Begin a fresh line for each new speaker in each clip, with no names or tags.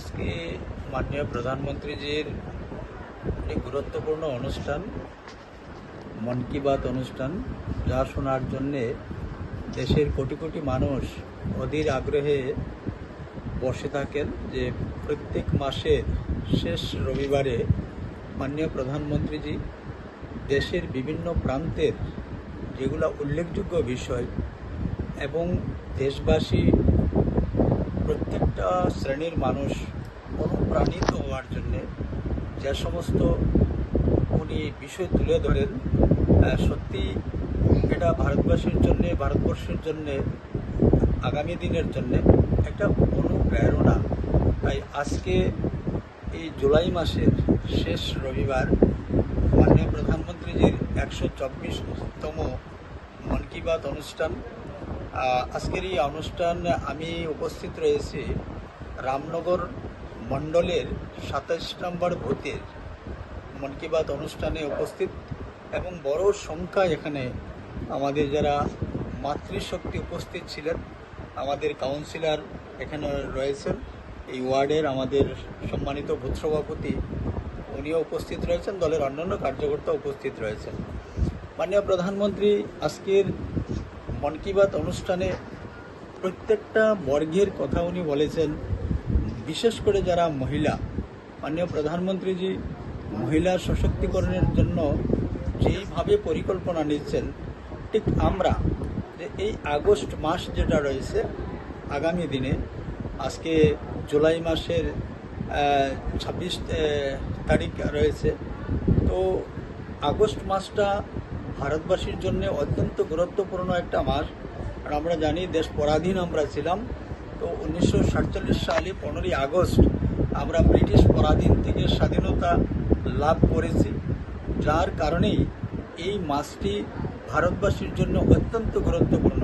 আজকে মাননীয় প্রধানমন্ত্রীজির একটি গুরুত্বপূর্ণ অনুষ্ঠান, মন কি বাত অনুষ্ঠান, যা শোনার জন্যে দেশের কোটি কোটি মানুষ অধীর আগ্রহে বসে থাকেন যে প্রত্যেক মাসের শেষ রবিবারে মাননীয় প্রধানমন্ত্রীজি দেশের বিভিন্ন প্রান্তের যেগুলো উল্লেখযোগ্য বিষয় এবং দেশবাসী প্রত্যেকটা শ্রেণির মানুষ অনুপ্রাণিত হওয়ার জন্যে যে সমস্ত উনি বিষয় তুলে ধরেন সত্যি এটা ভারতবাসীর জন্যে, ভারতবর্ষের জন্যে, আগামী দিনের জন্যে একটা অনুপ্রেরণা। তাই আজকে এই জুলাই মাসের শেষ রবিবার মাননীয় প্রধানমন্ত্রীজির একশো চব্বিশতম মন কি বাত অনুষ্ঠান আজকের এই অনুষ্ঠান আমি উপস্থিত রয়েছি রামনগর মণ্ডলের সাতাশ নম্বর ভূতের মন কি বাত অনুষ্ঠানে উপস্থিত এবং বড় সংখ্যা এখানে আমাদের যারা মাতৃশক্তি উপস্থিত ছিলেন, আমাদের কাউন্সিলর এখানে রয়েছেন, এই ওয়ার্ডের আমাদের সম্মানিত ভূত সভাপতি উনিও উপস্থিত রয়েছেন, দলের অন্যান্য কার্যকর্তা উপস্থিত রয়েছেন। মাননীয় প্রধানমন্ত্রী, আজকের মন কি বাত অনুষ্ঠানে প্রত্যেকটা বর্গের কথা উনি বলেছেন। বিশেষ করে যারা মহিলা, মাননীয় প্রধানমন্ত্রীজি মহিলা সশক্তিকরণের জন্য যেইভাবে পরিকল্পনা নিচ্ছেন, ঠিক আমরা যে এই আগস্ট মাস যেটা রয়েছে, আগামী দিনে, আজকে জুলাই মাসের ছাব্বিশ তারিখ রয়েছে, তো আগস্ট মাসটা ভারতবাসীর জন্য অত্যন্ত গুরুত্বপূর্ণ একটা মাস। আর আমরা জানি দেশ পরাধীন আমরা ছিলাম। তো উনিশশো সাতচল্লিশ সালে পনেরোই আগস্ট আমরা ব্রিটিশ পরাধীন থেকে স্বাধীনতা লাভ করেছি। যার কারণেই এই মাসটি ভারতবাসীর জন্য অত্যন্ত গুরুত্বপূর্ণ।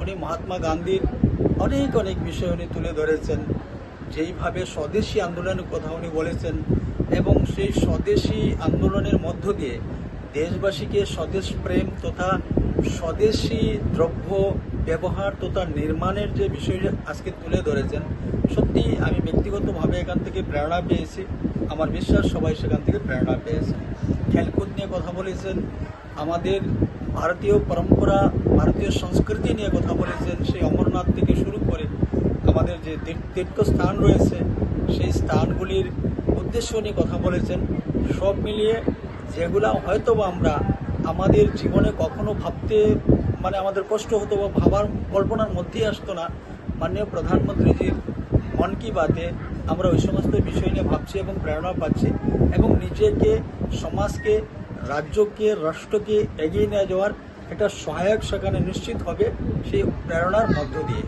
উনি মহাত্মা গান্ধীর অনেক অনেক বিষয় উনি তুলে ধরেছেন। যেইভাবে স্বদেশী আন্দোলনের কথা উনি বলেছেন এবং সেই স্বদেশী আন্দোলনের মধ্য দিয়ে দেশবাসীকে স্বদেশ প্রেম তথা স্বদেশী দ্রব্য ব্যবহার তথা নির্মাণের যে বিষয়টা আজকে তুলে ধরেছেন, সত্যি আমি ব্যক্তিগতভাবে এখান থেকে প্রেরণা পেয়েছি। আমার বিশ্বাস সবাই সেখান থেকে প্রেরণা পেয়েছে। খেলকুদ নিয়ে কথা বলেছেন, আমাদের ভারতীয় পরম্পরা, ভারতীয় সংস্কৃতি নিয়ে কথা বলেছেন, সেই অমরনাথ থেকে শুরু করে আমাদের যে তীর- তীর্থস্থান রয়েছে, সেই স্থানগুলির উদ্দেশ্য নিয়ে কথা বলেছেন। সব মিলিয়ে যেগুলা হয়তো আমরা আমাদের জীবনে কখনো ভাবতে মানে আমাদের কষ্ট হতো বা ভাবার কল্পনার মধ্যেই আসতো না। মাননীয় প্রধানমন্ত্রীজির মন কি বাতে আমরা ওই সমস্ত বিষয় নিয়ে ভাবছি এবং প্রেরণা পাচ্ছি এবং নিজেকে, সমাজকে, রাজ্যকে, রাষ্ট্রকে এগিয়ে নিয়ে যাওয়ার একটা সহায়ক সেখানে নিশ্চিত হবে সেই প্রেরণার মধ্য দিয়ে।